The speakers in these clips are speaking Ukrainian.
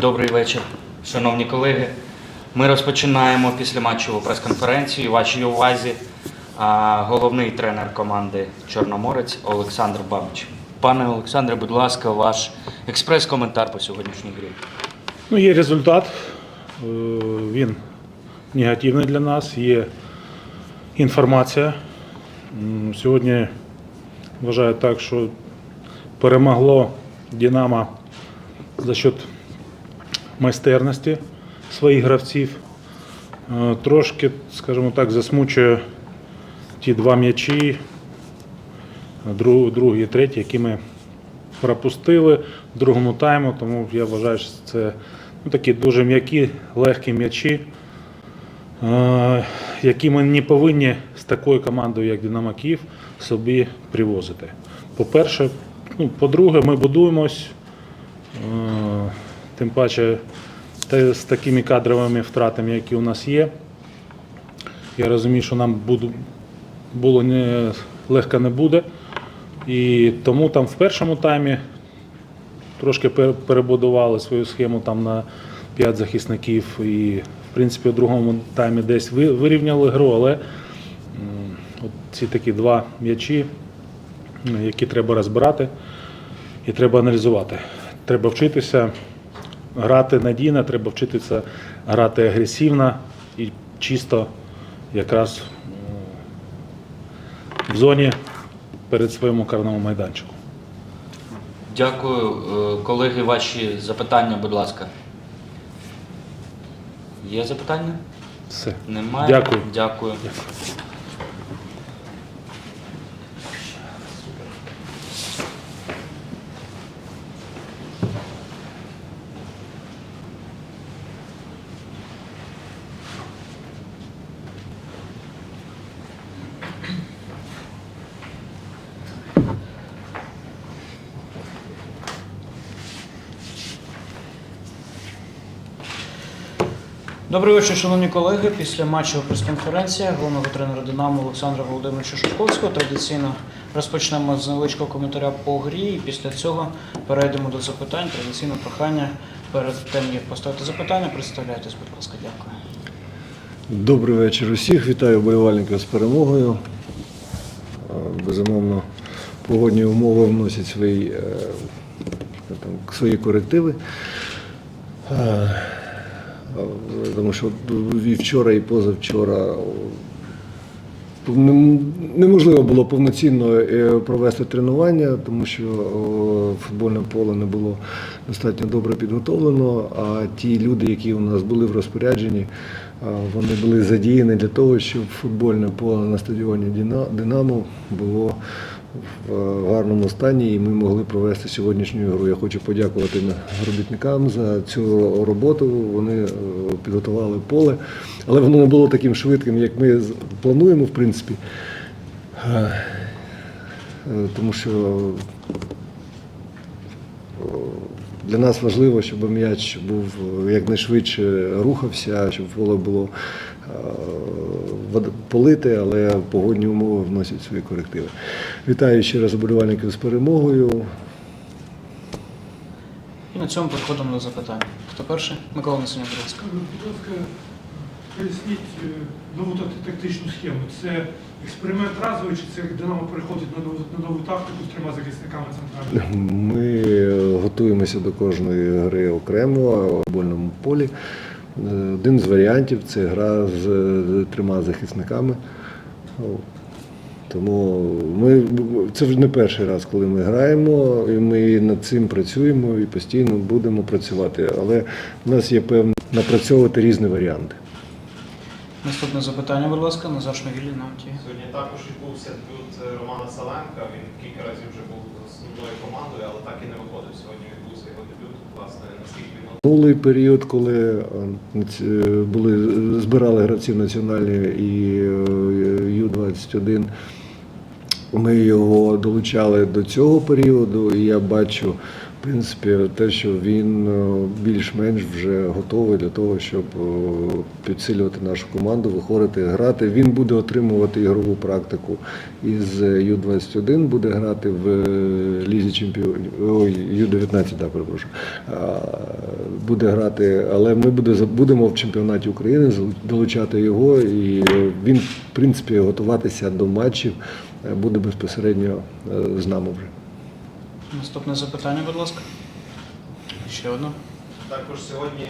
Добрий вечір, шановні колеги. Ми розпочинаємо післяматчеву прес-конференцію. Вашій увазі головний тренер команди Чорноморець Олександр Бабич. Пане Олександре, будь ласка, ваш експрес-коментар по сьогоднішній грі. Ну, є результат. Е, Він негативний для нас. Є інформація. Сьогодні вважаю так, що перемогло Динамо за счет майстерності своїх гравців. Е, Трошки, скажімо так, засмучує ті два м'ячі, друг- другий і третій, які ми пропустили в другому тайму, тому я вважаю, що це ну, такі дуже м'які, легкі м'ячі, е, які ми не повинні з такою командою, як Динамо Київ, собі привозити. По-перше, ну, по-друге, ми будуємось, е, тим паче з такими кадровими втратами, які у нас є. Я розумію, що нам було не, легко не буде. І тому там в першому таймі трошки перебудували свою схему там на 5 захисників. І, в принципі, у другому таймі десь вирівняли гру, але от ці такі два м'ячі, які треба розбирати і треба аналізувати. Треба вчитися грати надійно, треба вчитися грати агресивно і чисто якраз в зоні перед своєму карному майданчику. Дякую. Е, Колеги, ваші запитання, будь ласка. Є запитання? Все. Немає. Дякую. Дякую. Добрий вечір, шановні колеги. Після матчу прес-конференція головного тренера Динамо Олександра Володимировича Шушковського. Традиційно розпочнемо з невеличкого коментаря по грі. І після цього перейдемо до запитань. Традиційно прохання перед тим, як поставити запитання, представляйтесь, будь ласка, дякую. Добрий вечір усіх. Вітаю вболівальників з перемогою. Безумовно, погодні умови вносять свої, е, там, свої корективи. Е, Тому що і вчора, і позавчора неможливо було повноцінно е, провести тренування, тому що футбольне поле не було достатньо добре підготовлено. А ті люди, які у нас були в розпорядженні, вони були задіяні для того, щоб футбольне поле на стадіоні Динамо було в е, гарному стані, і ми могли провести сьогоднішню гру. Я хочу подякувати робітникам за цю роботу. Вони е, підготували поле, але воно не було таким швидким, як ми плануємо, в принципі. Е, Тому що для нас важливо, щоб м'яч був е, якнайшвидше рухався, щоб поле було е, полите, але погодні умови вносять свої корективи. Вітаю ще раз оболівальників з перемогою. І на цьому переходимо до запитань. Хто перший? Микола Насиня, будь ласка. Поясніть е, нову тактичну схему. Це експеримент разовий, чи це Динамо переходить на нову, на нову тактику з трьома захисниками центральними? Ми готуємося до кожної гри окремо в футбольному полі. Е, Один з варіантів це гра з е, трьома захисниками. Тому ми, це вже не перший раз, коли ми граємо, і ми над цим працюємо і постійно будемо працювати. Але в нас є певне напрацьовувати різні варіанти. Наступне запитання, будь ласка, Назар Шмигілі на. Сьогодні також відбувся дебют е, Романа Саленка. Він кілька разів вже був з основною командою, але так і не виходив. Сьогодні відбувся його дебют. Власне, наскільки він Минулий період, коли е, були збирали гравців національні і е, Ю-21, ми його долучали до цього періоду, і я бачу В принципі, те, що він е, більш-менш вже готовий для того, щоб е, підсилювати нашу команду, виходити, грати. Він буде отримувати ігрову практику із Ю-21, буде грати в е, Лізі Чемпіонів, ой, Ю-19, да, перепрошую. Буде грати, але ми буде, будемо в чемпіонаті України долучати його, і е, він, в принципі, готуватися до матчів е, буде безпосередньо е, з нами вже. Наступне запитання, будь ласка. Ще одне. Також сьогодні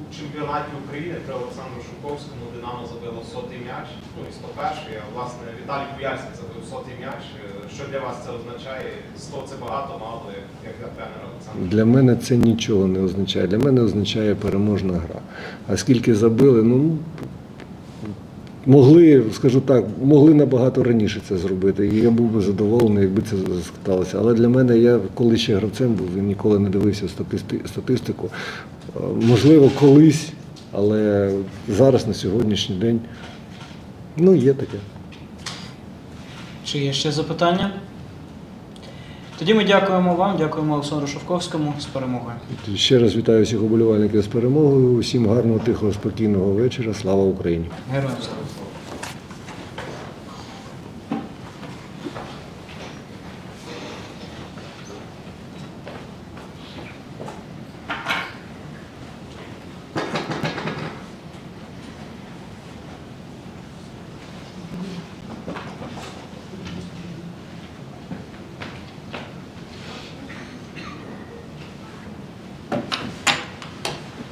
у чемпіонаті України при Олександру Шуковському Динамо забило сотий м'яч, ну і 101-й, а власне Віталій Куяльський забив сотий м'яч. Е, Що для вас це означає? 100 це багато, мало, як- як для тренера Олександра. Для мене це нічого не означає. Для мене означає переможна гра. А скільки забили, ну могли, скажу так, могли набагато раніше це зробити. І я був би задоволений, якби це сталося. Але для мене я коли ще гравцем був, Він ніколи не дивився статистику. Е, Можливо, колись, але зараз на сьогоднішній день ну є таке. Чи є ще запитання? Тоді ми дякуємо вам, дякуємо Олександру Шовковському з перемогою. Ще раз вітаю всіх уболівальників з перемогою. Усім гарного, тихого, спокійного вечора. Слава Україні! Героям слава!